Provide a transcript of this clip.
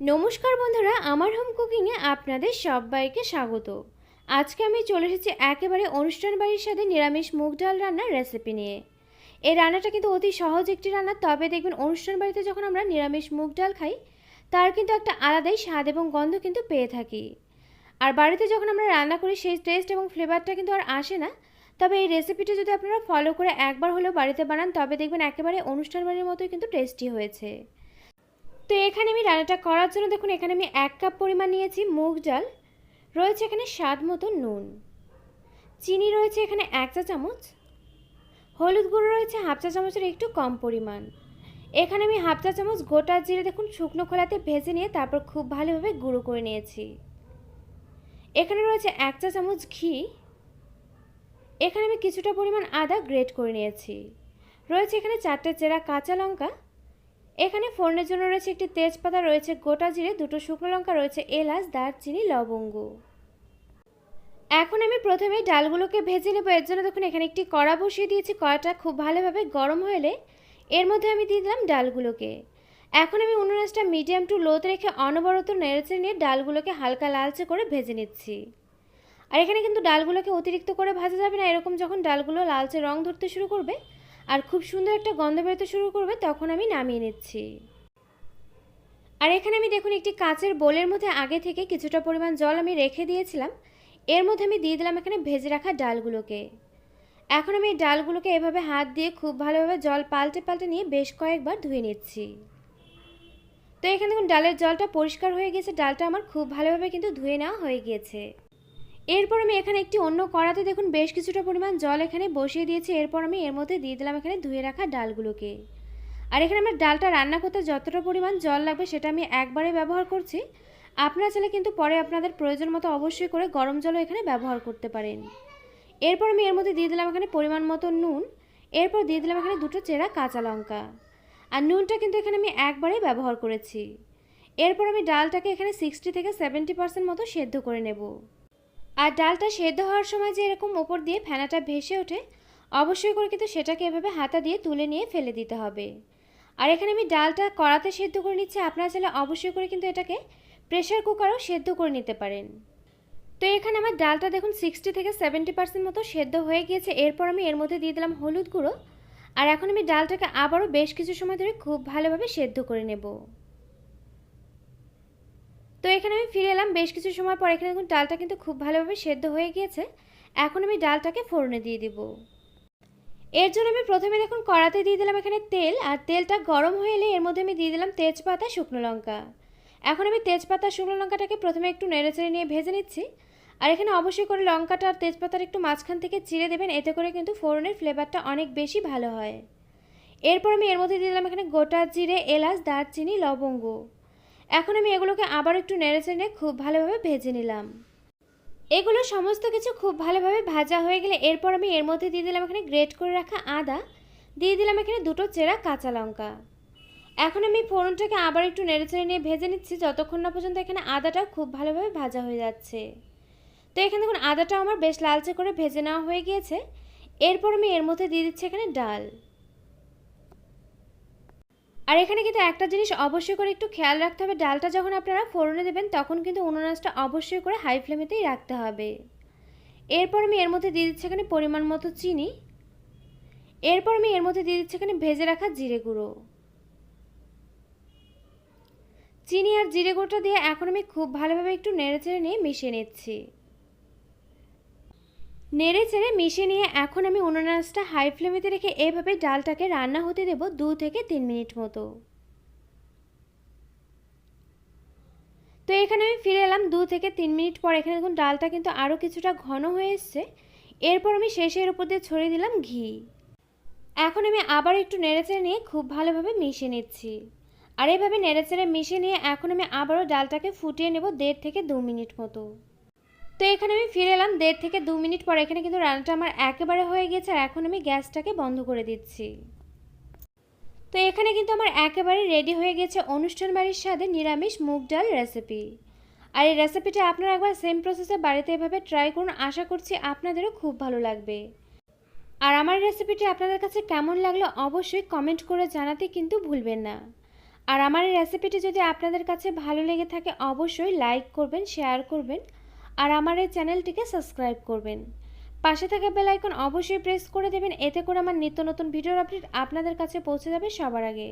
নমস্কার বন্ধুরা, আমার হোম কুকিংয়ে আপনাদের সবাইকে স্বাগত। আজকে আমি চলে এসেছি একেবারে অনুষ্ঠান বাড়ির সাথে নিরামিষ মুগ ডাল রান্নার রেসিপি নিয়ে। এই রান্নাটা কিন্তু অতি সহজ একটি রান্না, তবে দেখবেন অনুষ্ঠান বাড়িতে যখন আমরা নিরামিষ মুগ ডাল খাই, তার কিন্তু একটা আলাদাই স্বাদ এবং গন্ধ কিন্তু পেয়ে থাকি। আর বাড়িতে যখন আমরা রান্না করি, সেই টেস্ট এবং ফ্লেভারটা কিন্তু আর আসে না। তবে এই রেসিপিটা যদি আপনারা ফলো করে একবার হলেও বাড়িতে বানান, তবে দেখবেন একেবারে অনুষ্ঠান বাড়ির মতোই কিন্তু টেস্টি হয়েছে। তো এখানে আমি রান্নাটা করার জন্য দেখুন, এখানে আমি এক কাপ পরিমাণ নিয়েছি মুগ ডাল, রয়েছে এখানে স্বাদ মতো নুন, চিনি রয়েছে এখানে এক চা চামচ, হলুদ গুঁড়ো রয়েছে হাফ চা চামচের একটু কম পরিমাণ। এখানে আমি হাফ চা চামচ গোটা জিরে দেখুন, শুকনো খোলাতে ভেজে নিয়ে তারপর খুব ভালোভাবে গুঁড়ো করে নিয়েছি। এখানে রয়েছে এক চা চামচ ঘি, এখানে আমি কিছুটা পরিমাণ আদা গ্রেট করে নিয়েছি। রয়েছে এখানে চারটে চেরা কাঁচা লঙ্কা এখানে ফোড়নের জন্য রয়েছে একটি তেজপাতা, রয়েছে গোটা জিরে, দুটো শুকনো লঙ্কা, রয়েছে এলাচ, দারচিনি, লবঙ্গ। এখন আমি প্রথমে ডালগুলোকে ভেজে নেব। এর জন্য দেখুন, এখানে একটি কড়া বসিয়ে দিয়েছি। কড়াটা খুব ভালোভাবে গরম হলে এর মধ্যে আমি দিয়ে দিলাম ডালগুলোকে। এখন আমি উনুনাসটা মিডিয়াম টু লোতে রেখে অনবরত নেড়েচে নিয়ে ডালগুলোকে হালকা লালচে করে ভেজে নিচ্ছি। আর এখানে কিন্তু ডালগুলোকে অতিরিক্ত করে ভাজা যাবে না। এরকম যখন ডালগুলো লালচে রং ধরতে শুরু করবে আর খুব সুন্দর একটা গন্ধ বেরোতে শুরু করবে, তখন আমি নামিয়ে নিচ্ছি। আর এখানে আমি দেখুন, একটি কাঁচের বোলের মধ্যে আগে থেকে কিছুটা পরিমাণ জল আমি রেখে দিয়েছিলাম। এর মধ্যে আমি দিয়ে দিলাম এখানে ভেজে রাখা ডালগুলোকে। এখন আমি এই ডালগুলোকে এভাবে হাত দিয়ে খুব ভালোভাবে জল পাল্টে পাল্টে নিয়ে বেশ কয়েকবার ধুয়ে নিচ্ছি। তো এখানে দেখুন, ডালের জলটা পরিষ্কার হয়ে গেছে। ডালটা আমার খুব ভালোভাবে কিন্তু ধুয়ে নেওয়া হয়ে গিয়েছে। এরপর আমি এখানে একটি অন্য কড়াতে দেখুন, বেশ কিছুটা পরিমাণ জল এখানে বসিয়ে দিয়েছি। এরপর আমি এর মধ্যে দিয়ে দিলাম এখানে ধুয়ে রাখা ডালগুলোকে। আর এখানে আমার ডালটা রান্না করতে যতটা পরিমাণ জল লাগবে সেটা আমি একবারে ব্যবহার করছি। আপনারা চাইলে কিন্তু পরে আপনাদের প্রয়োজন মতো অবশ্যই করে গরম জলও এখানে ব্যবহার করতে পারেন। এরপর আমি এর মধ্যে দিয়ে দিলাম এখানে পরিমাণ মতো নুন। এরপর দিয়ে দিলাম এখানে দুটো চেরা কাঁচা লঙ্কা। আর নুনটা কিন্তু এখানে আমি একবারেই ব্যবহার করেছি। এরপর আমি ডালটাকে এখানে সিক্সটি থেকে সেভেন্টি পার্সেন্ট মতো সেদ্ধ করে নেব। আর ডালটা সেদ্ধ হওয়ার সময় যে এরকম ওপর দিয়ে ফেনাটা ভেসে ওঠে, অবশ্যই করে কিন্তু সেটাকে এভাবে হাতা দিয়ে তুলে নিয়ে ফেলে দিতে হবে। আর এখানে আমি ডালটা কড়াতে সেদ্ধ করে নিচ্ছি, আপনারা চাইলে অবশ্যই করে কিন্তু এটাকে প্রেশার কুকারও সেদ্ধ করে নিতে পারেন। তো এখানে আমার ডালটা দেখুন সিক্সটি থেকে সেভেন্টি পার্সেন্ট মতো সেদ্ধ হয়ে গিয়েছে, এরপর আমি এর মধ্যে দিয়ে দিলাম হলুদ গুঁড়ো। আর এখন আমি ডালটাকে আবারও বেশ কিছু সময় ধরে খুব ভালোভাবে সেদ্ধ করে নেব। তো এখানে আমি ফিরে এলাম। বেশ কিছু সময় পর এখানে দেখুন ডালটা কিন্তু খুব ভালোভাবে সেদ্ধ হয়ে গিয়েছে। এখন আমি ডালটাকে ফোড়নে দিয়ে দিব। এর জন্য আমি প্রথমে দেখুন কড়াতে দিয়ে দিলাম এখানে তেল, আর তেলটা গরম হয়ে এলে এর মধ্যে আমি দিয়ে দিলাম তেজপাতা, শুকনো লঙ্কা। এখন আমি তেজপাতা, শুকনো লঙ্কাটাকে প্রথমে একটু নেড়েচেড়ে নিয়ে ভেজে নিচ্ছি। আর এখানে অবশ্যই করে লঙ্কাটা আর তেজপাতার একটু মাঝখান থেকে চিড়ে দেবেন, এতে করে কিন্তু ফোড়নের ফ্লেভারটা অনেক বেশি ভালো হয়। এরপর আমি এর মধ্যে দিয়ে দিলাম এখানে গোটা জিরে, এলাচ, দারচিনি, লবঙ্গ। এখন আমি এগুলোকে আবার একটু নেড়েচেড়ে নিয়ে খুব ভালোভাবে ভেজে নিলাম। এগুলো সমস্ত কিছু খুব ভালোভাবে ভাজা হয়ে গেলে এরপর আমি এর মধ্যে দিয়ে দিলাম এখানে গ্রেট করে রাখা আদা। দিয়ে দিলাম এখানে দুটো চেরা কাঁচা লঙ্কা। এখন আমি ফোড়নটাকে আবার একটু নেড়েচেড়ে নিয়ে ভেজে নিচ্ছি, যতক্ষণ না পর্যন্ত এখানে আদাটা খুব ভালোভাবে ভাজা হয়ে যাচ্ছে। তো এখানে দেখুন আদাটা আমার বেশ লালচে করে ভেজে নেওয়া হয়ে গিয়েছে। এরপর আমি এর মধ্যে দিয়ে দিচ্ছি এখানে ডাল। আর এখানে কিন্তু একটা জিনিস অবশ্যই করে একটু খেয়াল রাখতে হবে, ডালটা যখন আপনারা ফোড়নে দেবেন তখন কিন্তু উনুনাসটা অবশ্যই করে হাই ফ্লেমেতেই রাখতে হবে। এরপর আমি এর মধ্যে দিয়ে দিচ্ছি এখানে পরিমাণ মতো চিনি। এরপর আমি এর মধ্যে দিয়ে দিচ্ছি এখানে ভেজে রাখা জিরে গুঁড়ো। চিনি আর জিরে গুঁড়োটা দিয়ে এখন আমি খুব ভালোভাবে একটু নেড়েচেড়ে নিয়ে মিশিয়ে নিচ্ছি। নেড়ে চেড়ে মিশিয়ে নিয়ে এখন আমি উনুনাসটা হাই ফ্লেমেতে রেখে এভাবে ডালটাকে রান্না হতে দেব দু থেকে তিন মিনিট মতো। তো এখানে আমি ফিরে এলাম দু থেকে তিন মিনিট পর। এখানে দেখুন ডালটা কিন্তু আরও কিছুটা ঘন হয়ে এসছে। এরপর আমি শেষের উপর দিয়ে ছড়িয়ে দিলাম ঘি। এখন আমি আবার একটু নেড়েচেড়ে নিয়ে খুব ভালোভাবে মিশিয়ে নিচ্ছি। আর এইভাবে নেড়েচেড়ে মিশিয়ে নিয়ে এখন আমি আবারও ডালটাকে ফুটিয়ে নেব দেড় থেকে দু মিনিট মতো। তো এখানে আমি ফিরে এলাম দেড় থেকে দু মিনিট পর। এখানে কিন্তু রান্নাটা আমার একেবারে হয়ে গেছে আর এখন আমি গ্যাসটাকে বন্ধ করে দিচ্ছি। তো এখানে কিন্তু আমার একেবারে রেডি হয়ে গেছে অনুষ্ঠান বাড়ির স্বাদে নিরামিষ মুগ ডাল রেসিপি আর এই রেসিপিটা আপনারা একবার সেম প্রসেসে বাড়িতে এভাবে ট্রাই করুন, আশা করছি আপনাদেরও খুব ভালো লাগবে। আর আমার রেসিপিটি আপনাদের কাছে কেমন লাগল অবশ্যই কমেন্ট করে জানাতে কিন্তু ভুলবেন না। আর আমার এই রেসিপিটি যদি আপনাদের কাছে ভালো লেগে থাকে অবশ্যই লাইক করবেন শেয়ার করবেন। আর আমার এই চ্যানেলটিকে সাবস্ক্রাইব করবেন। পাশে থাকা বেল আইকন অবশ্যই প্রেস করে দেবেন, এতে করে আমার নিত্য নতুন ভিডিওর আপডেট আপনাদের কাছে পৌঁছে যাবে সবার আগে।